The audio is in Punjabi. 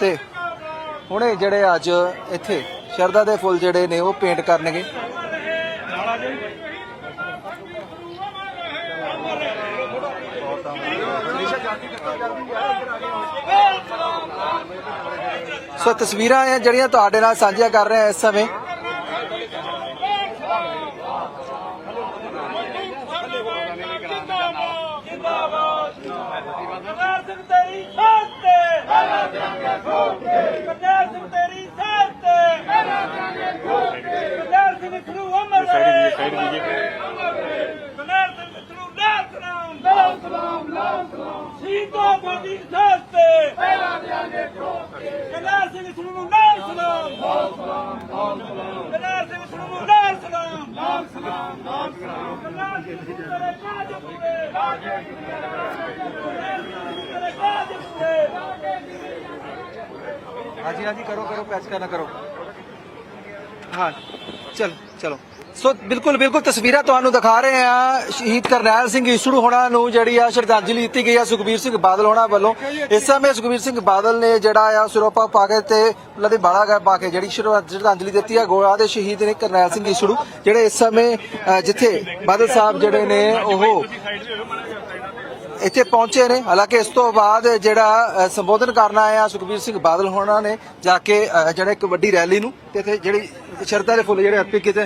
ਤੇ ਹੁਣੇ ਜਿਹੜੇ ਅੱਜ ਇੱਥੇ ਸ਼ਰਧਾ ਦੇ ਫੁੱਲ ਜਿਹੜੇ ਨੇ ਉਹ ਪੇਂਟ ਕਰਨਗੇ। ਸੋ ਤਸਵੀਰਾਂ ਆ ਜਿਹੜੀਆਂ ਤੁਹਾਡੇ ਨਾਲ ਸਾਂਝੀਆਂ ਕਰ ਰਹੇ ਹਾਂ ਇਸ ਸਮੇਂ। ਕਰਨਾਲ ਸਿੰਘ ਤੇਰੀ ਸਾਥ ਤੇ। ਪਹਿਲਾਂ ਜਾਂਗੇ ਠੋਕੇ ਕਰਨਾਲ ਸਿੰਘ ਤੇਰੀ ਸਾਥ ਤੇ। ਪਹਿਲਾਂ ਜਾਂਗੇ ਠੋਕੇ ਕਰਨਾਲ ਸਿੰਘ ਖਰੂ ਅਮਰ ਰਹੇ ਕਰਨਾਲ ਸਿੰਘ ਖਰੂ ਲਾਲ ਸਲਾਮ ਲਾਲ ਸਲਾਮ ਲਾਲ ਸਲਾਮ ਸ਼ਹੀਦਾਂ ਬਾਦੀ ਸਾਥ ਤੇ ਪਹਿਲਾਂ ਜਾਂਗੇ ਠੋਕੇ ਕਰਨਾਲ ਸਿੰਘ ਖਰੂ ਨੂੰ ਲਾਲ ਸਲਾਮ ਲਾਲ ਸਲਾਮ ਲਾਲ ਸਲਾਮ ਕਰਨਾਲ ਸਿੰਘ ਖਰੂ ਨੂੰ ਲਾਲ ਸਲਾਮ ਲਾਲ ਸਲਾਮ ਲਾਲ ਸਲਾਮ ਕਰਨਾਲ ਸਿੰਘ ਖਰੂ ਤੇਰੇ ਕਾਜ ਪੂਰੇ ਕਾਜੇ ਹਾਂਜੀ ਹਾਂਜੀ ਕਰੋ ਕਰੋ ਪੈਚ ਕਰਨਾ ਕਰੋ। ਹਾਂ ਚਲ। ਚਲੋ। ਸੋ ਬਿਲਕੁਲ ਬਿਲਕੁਲ ਤਸਵੀਰਾਂ ਤੁਹਾਨੂੰ ਦਿਖਾ ਰਹੇ ਆ ਸ਼ਹੀਦ ਕਰਨੈਲ ਸਿੰਘ ਈਸੜੂ ਹੋਣਾ ਨੂੰ ਜਿਹੜੀ ਆ ਸ਼ਰਧਾਂਜਲੀ ਦਿੱਤੀ ਗਈ ਆ ਸੁਖਬੀਰ ਸਿੰਘ ਬਾਦਲ ਹੋਣਾ ਵੱਲੋਂ। ਇਸ ਸਮੇਂ ਸੁਖਬੀਰ ਸਿੰਘ ਬਾਦਲ ਨੇ ਜਿਹੜਾ ਆ ਸਿਰੋਪਾ ਪਾ ਕੇ ਤੇ ਉਹਨਾਂ ਦੇ ਬਾਲਾ ਗਾ ਪਾ ਕੇ ਜਿਹੜੀ ਸ਼ਰਧਾਂਜਲੀ ਦਿੱਤੀ ਆ ਗੋਆ ਦੇ ਸ਼ਹੀਦ ਨੇ ਕਰਨੈਲ ਸਿੰਘ ਈਸੜੂ ਜਿਹੜੇ ਇਸ ਸਮੇਂ ਅ, ਜਿੱਥੇ ਬਾਦਲ ਸਾਹਿਬ ਜਿਹੜੇ ਨੇ ਉਹ ਇੱਥੇ ਪਹੁੰਚੇ ਨੇ। ਹਾਲਾਂਕਿ ਇਸ ਤੋਂ ਬਾਅਦ ਜਿਹੜਾ ਸੰਬੋਧਨ ਕਰਨਾ ਆ ਸੁਖਬੀਰ ਸਿੰਘ ਬਾਦਲ ਹੋਣਾ ਨੇ ਜਾ ਕੇ ਅ, ਜਿਹੜਾ ਇੱਕ ਵੱਡੀ ਰੈਲੀ ਨੂੰ ਤੇ ਇੱਥੇ ਜਿਹੜੀ ਸ਼ਰਧਾ ਦੇ ਫੁੱਲ ਜਿਹੜੇ ਅਰਪਿਤ ਕੀਤੇ